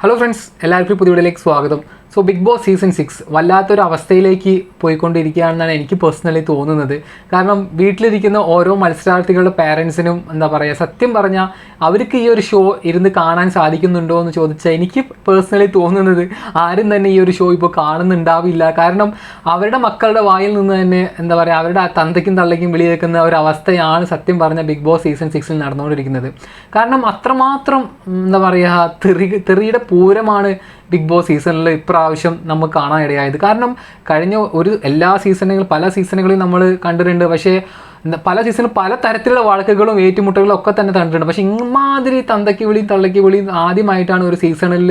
Hello friends എല്ലാവർക്കും പുതിയ വീഡിയോയിലേക്ക് സ്വാഗതം. So Bigg Boss season six വല്ലാത്തൊരു അവസ്ഥയിലേക്ക് പോയിക്കൊണ്ടിരിക്കുകയാണെന്നാണ് എനിക്ക് പേഴ്സണലി തോന്നുന്നത്. കാരണം വീട്ടിലിരിക്കുന്ന ഓരോ മത്സരാർത്ഥികളുടെ പാരൻസിനും എന്താ പറയുക സത്യം പറഞ്ഞാൽ അവർക്ക് ഈ ഒരു ഷോ ഇരുന്ന് കാണാൻ സാധിക്കുന്നുണ്ടോ എന്ന് ചോദിച്ചാൽ എനിക്ക് പേഴ്സണലി തോന്നുന്നത് ആരും തന്നെ ഈ ഒരു ഷോ ഇപ്പോൾ കാണുന്നുണ്ടാവില്ല. കാരണം അവരുടെ മക്കളുടെ വായിൽ നിന്ന് തന്നെ എന്താ പറയുക അവരുടെ ആ തന്തയ്ക്കും തള്ളയ്ക്കും വിളിയേക്കുന്ന ഒരു അവസ്ഥയാണ് സത്യം പറഞ്ഞ ബിഗ് ബോസ് സീസൺ സിക്സിൽ നടന്നുകൊണ്ടിരിക്കുന്നത്. കാരണം അത്രമാത്രം എന്താ പറയുക തെറി തെറിയുടെ പൂരമാണ് ബിഗ് ബോസ് സീസണിൽ ഇപ്രാവശ്യം നമുക്ക് കാണാൻ ഇടയായത്. കാരണം കഴിഞ്ഞ ഒരു എല്ലാ സീസണുകളും പല സീസണുകളും നമ്മൾ കണ്ടിട്ടുണ്ട്. പക്ഷേ പല സീസണിൽ പല തരത്തിലുള്ള വഴക്കുകളും ഏറ്റുമുട്ടലും ഒക്കെ തന്നെ കണ്ടിട്ടുണ്ട്. പക്ഷേ ഇമാതിരി തന്തയ്ക്ക് വിളി തള്ളയ്ക്ക് വിളി ആദ്യമായിട്ടാണ് ഒരു സീസണിൽ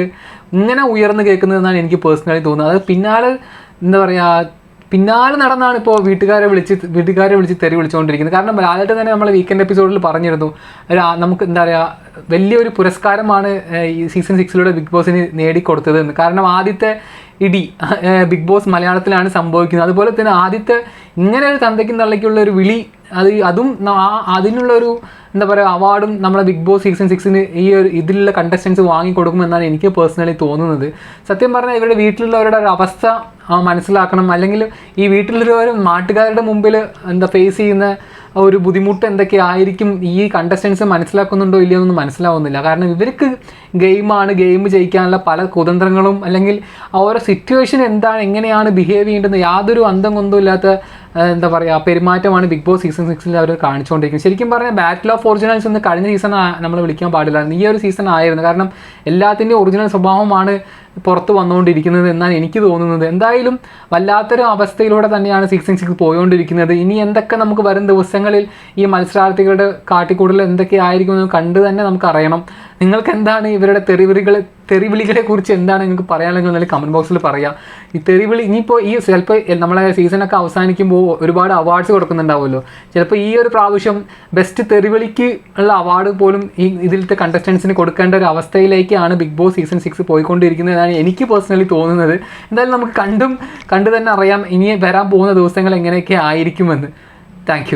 ഇങ്ങനെ ഉയർന്നു കേൾക്കുന്നതെന്നാണ് എനിക്ക് പേഴ്സണലി തോന്നുന്നത്. അത് പിന്നാലെ എന്താ പറയുക പിന്നാലെ നടന്നാണ് ഇപ്പോൾ വീട്ടുകാരെ വിളിച്ച് വീട്ടുകാരെ വിളിച്ച് തെറി വിളിച്ചുകൊണ്ടിരിക്കുന്നത് കാരണം ലാലേട്ട് തന്നെ നമ്മൾ വീക്കെൻഡ് എപ്പിസോഡിൽ പറഞ്ഞിരുന്നു ഒരു നമുക്ക് എന്താ പറയുക വലിയൊരു പുരസ്കാരമാണ് ഈ സീസൺ സിക്സിലൂടെ ബിഗ് ബോസിന് നേടിക്കൊടുത്തത് എന്ന്. കാരണം ആദ്യത്തെ ഇടി ബിഗ് ബോസ് മലയാളത്തിലാണ് സംഭവിക്കുന്നത്. അതുപോലെ തന്നെ ആദ്യത്തെ ഇങ്ങനെ ഒരു തന്തയ്ക്കും തള്ളയ്ക്കുള്ള ഒരു വിളി അത് അതും ആ അതിനുള്ളൊരു എന്താ പറയുക അവാർഡും നമ്മുടെ ബിഗ് ബോസ് സീസൺ സിക്സിന് ഈ ഒരു ഇതിലുള്ള കണ്ടസ്റ്റൻസ് വാങ്ങിക്കൊടുക്കുമെന്നാണ് എനിക്ക് പേഴ്സണലി തോന്നുന്നത്. സത്യം പറഞ്ഞാൽ ഇവരുടെ വീട്ടിലുള്ളവരുടെ ഒരു അവസ്ഥ മനസ്സിലാക്കണം. അല്ലെങ്കിൽ ഈ വീട്ടിലുള്ളവർ നാട്ടുകാരുടെ മുമ്പിൽ എന്താ ഫേസ് ചെയ്യുന്ന ഒരു ബുദ്ധിമുട്ട് എന്തൊക്കെ ആയിരിക്കും ഈ കണ്ടസ്റ്റൻസ് മനസ്സിലാക്കുന്നുണ്ടോ ഇല്ലയോ എന്നൊന്നും മനസ്സിലാവുന്നില്ല. കാരണം ഇവർക്ക് ഗെയിമാണ് ഗെയിം ജയിക്കാനുള്ള പല കുതന്ത്രങ്ങളും അല്ലെങ്കിൽ ഓരോ സിറ്റുവേഷൻ എന്താണ് എങ്ങനെയാണ് ബിഹേവ് ചെയ്യേണ്ടത് യാതൊരു അന്തം കൊണ്ടും ഇല്ലാത്ത എന്താ പറയുക പെരുമാറ്റമാണ് ബിഗ് ബോസ് സീസൺ സിക്സിൽ അവർ കാണിച്ചുകൊണ്ടിരിക്കുന്നത് ശരിക്കും പറഞ്ഞാൽ ബാറ്റിൽ ഓഫ് ഒറിജിനൽസ് എന്ന് കഴിഞ്ഞ സീസൺ നമ്മൾ വിളിക്കാൻ പാടില്ലായിരുന്നു ഈ ഒരു സീസൺ ആയിരുന്നു. കാരണം എല്ലാത്തിന്റെയും ഒറിജിനൽ സ്വഭാവമാണ് പുറത്ത് വന്നുകൊണ്ടിരിക്കുന്നത് എന്നാണ് എനിക്ക് തോന്നുന്നത്. എന്തായാലും വല്ലാത്തൊരു അവസ്ഥയിലൂടെ തന്നെയാണ് സീസൺ സിക്സ് പോയിക്കൊണ്ടിരിക്കുന്നത് ഇനി എന്തൊക്കെ നമുക്ക് വരും ദിവസങ്ങളിൽ ഈ മത്സരാർത്ഥികളുടെ കാട്ടിക്കൂടൽ എന്തൊക്കെ ആയിരിക്കും എന്ന് കണ്ട് തന്നെ നമുക്ക് അറിയണം. നിങ്ങൾക്ക് എന്താണ് ഇവരുടെ തെറിവിളികൾ തെറിവിളികളെ കുറിച്ച് എന്താണ് നിങ്ങൾക്ക് പറയാനുള്ളത് എന്നാൽ കമന്റ് ബോക്സിൽ പറയാം. ഈ തെറിവിളി ഇനിയിപ്പോൾ ഈ ചിലപ്പോൾ നമ്മളെ സീസണൊക്കെ അവസാനിക്കുമ്പോൾ ഒരുപാട് അവാർഡ്സ് കൊടുക്കുന്നുണ്ടാവുമല്ലോ. ചിലപ്പോൾ ഈ ഒരു പ്രാവശ്യം ബെസ്റ്റ് തെറിവിളിക്ക് ഉള്ള അവാർഡ് പോലും ഈ ഇതിലത്തെ കണ്ടസ്റ്റൻസിന് കൊടുക്കേണ്ട ഒരു അവസ്ഥയിലേക്കാണ് ബിഗ് ബോസ് സീസൺ സിക്സ് പോയിക്കൊണ്ടിരിക്കുന്നതെന്നാണ് എനിക്ക് പേഴ്സണലി തോന്നുന്നത്. എന്തായാലും നമുക്ക് കണ്ടും കണ്ടു തന്നെ അറിയാം ഇനി വരാൻ പോകുന്ന ദിവസങ്ങൾ എങ്ങനെയൊക്കെ ആയിരിക്കുമെന്ന്. താങ്ക്